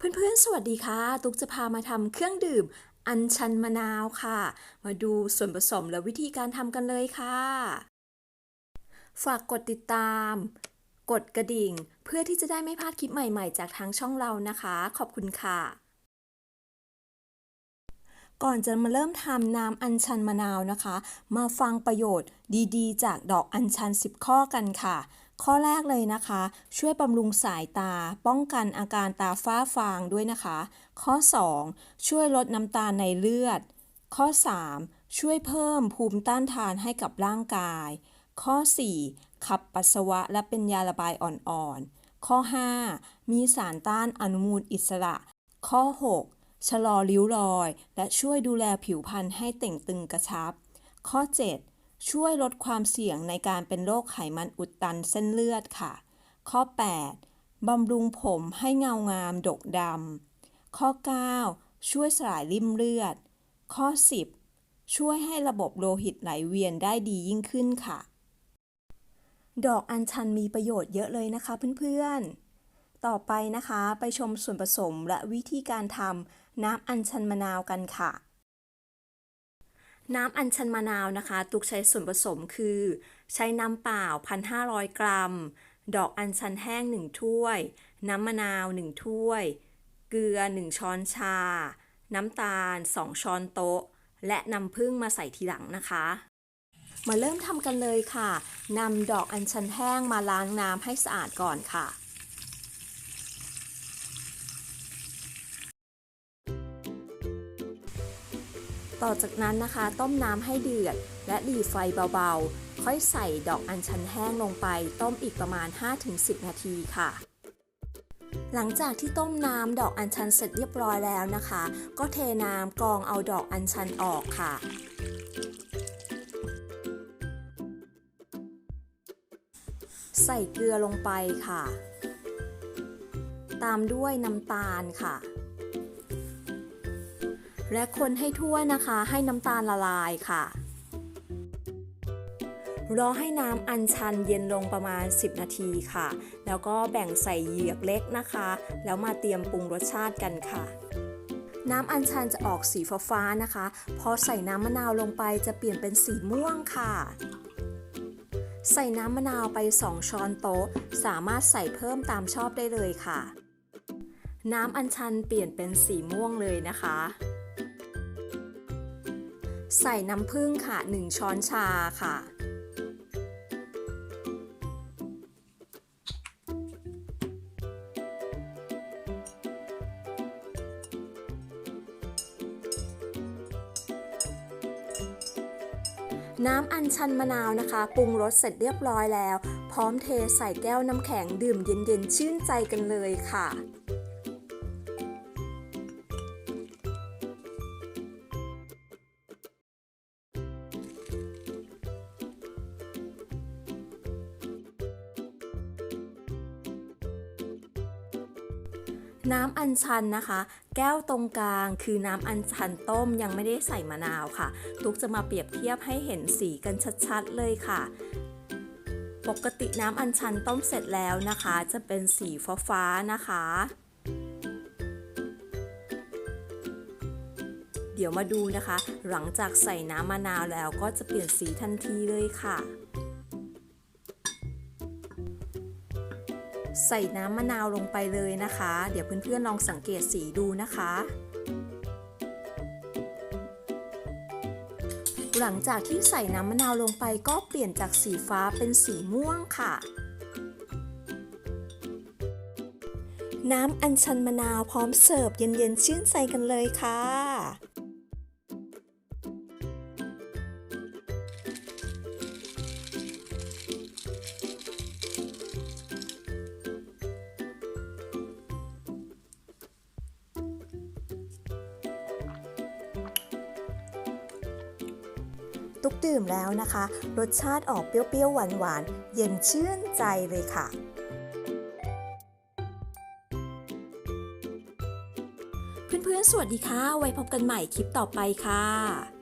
เพื่อนๆ สวัสดีค่ะ ตุ๊กจะพามาทำเครื่องดื่ม อัญชันมะนาวค่ะ มาดูส่วนผสมและวิธีการทำกันเลยค่ะ ฝากกดติดตาม กดกระดิ่ง เพื่อที่จะได้ไม่พลาดคลิปใหม่ๆ จากทางช่องเรานะคะ ขอบคุณค่ะ ก่อนจะมาเริ่มทำน้ำอัญชันมะนาวนะคะ มาฟังประโยชน์ดีๆ จากดอกอัญชัน 10 ข้อกันค่ะ ข้อแรกเลยนะคะ ช่วยบำรุงสายตา ป้องกันอาการตาฝ้าฟางด้วยนะคะ ข้อ 2 ช่วยลดน้ำตาลในเลือด ข้อ 3 ช่วยเพิ่มภูมิต้านทานให้กับร่างกาย ข้อ 4 ขับปัสสาวะและเป็นยาระบายอ่อนๆ ข้อ 5 มีสารต้านอนุมูลอิสระ ข้อ 6 ชะลอริ้วรอย และช่วยดูแลผิวพรรณให้เต่งตึงกระชับ ข้อ 7 ช่วยลดความเสี่ยงในการเป็นโรคไขมันอุดตันเส้นเลือดค่ะ ข้อ 8 บำรุงผมให้เงางามดกดำ ข้อ 9 ช่วยสลายริ่มเลือด ข้อ 10 ช่วยให้ระบบโลหิตไหลเวียนได้ดียิ่งขึ้นค่ะ ดอกอัญชันมีประโยชน์เยอะเลยนะคะเพื่อนๆ ต่อไปนะคะไปชมส่วนผสมและวิธีการทำน้ำอัญชันมะนาวกันค่ะ น้ำอัญชันมะนาวนะคะ ตุกใช้ส่วนผสมคือ ใช้น้ำเปล่า 1,500 กรัม ดอกอัญชันแห้ง 1 ถ้วย น้ำมะนาว 1 ถ้วย เกลือ 1 ช้อนชา น้ำตาล 2 ช้อนโต๊ะ และน้ำผึ้งมาใส่ทีหลังนะคะ มาเริ่มทำกันเลยค่ะนำดอกอัญชันแห้งมาล้างน้ำให้สะอาดก่อนค่ะ ต่อจากนั้นนะคะต้มน้ำให้เดือด และหลีไฟเบาๆ ค่อยใส่ดอกอัญชันแห้งลงไป ต้มอีกประมาณ 5-10 นาทีค่ะ หลังจากที่ต้มน้ำดอกอัญชันเสร็จเรียบร้อยแล้วนะคะ ก็เทน้ำกรองเอาดอกอัญชันออกค่ะใส่เกลือลงไปค่ะ ตามด้วยน้ำตาลค่ะ และคนให้ทั่วนะคะ ให้น้ำตาลละลายค่ะ รอให้น้ำอัญชันเย็นลงประมาณ 10 นาทีค่ะ แล้วก็แบ่งใส่เหยือกเล็กนะคะ แล้วมาเตรียมปรุงรสชาติกันค่ะน้ำอัญชันจะออกสีฟ้าๆนะคะ พอใส่น้ำมะนาวลงไปจะเปลี่ยนเป็นสีม่วงค่ะ ใส่น้ำมะนาวไป 2 ช้อนโต๊ะ สามารถใส่เพิ่มตามชอบได้เลยค่ะ น้ำอัญชันเปลี่ยนเป็นสีม่วงเลยนะคะ ใส่น้ำผึ้งค่ะ 1 ช้อนชาค่ะ น้ำอัญชันมะนาวนะคะ ปรุงรสเสร็จเรียบร้อยแล้ว พร้อมเทใส่แก้วน้ำแข็งดื่มเย็นๆ ชื่นใจกันเลยค่ะ น้ำอัญชันนะคะ แก้วตรงกลางคือน้ำอัญชันต้มยังไม่ได้ใส่มะนาวค่ะตุ๊กจะมาเปรียบเทียบให้เห็นสีกันชัดๆเลยค่ะ ปกติน้ำอัญชันต้มเสร็จแล้วนะคะ จะเป็นสีฟ้าๆนะคะ เดี๋ยวมาดูนะคะ หลังจากใส่น้ำมะนาวแล้วก็จะเปลี่ยนสีทันทีเลยค่ะ ใส่น้ำมะนาวลงไปเลยนะคะ เดี๋ยวเพื่อนๆลองสังเกตสีดูนะคะ หลังจากที่ใส่น้ำมะนาวลงไปก็เปลี่ยนจากสีฟ้าเป็นสีม่วงค่ะ น้ำอัญชันมะนาวพร้อมเสิร์ฟเย็นๆชื่นใจกันเลยค่ะ ตุกดื่มแล้วนะคะ รสชาติออกเปรี้ยวๆหวานๆ เย็นชื่นใจเลยค่ะเพื่อนๆ สวัสดีค่ะ ไว้พบกันใหม่คลิปต่อไปค่ะ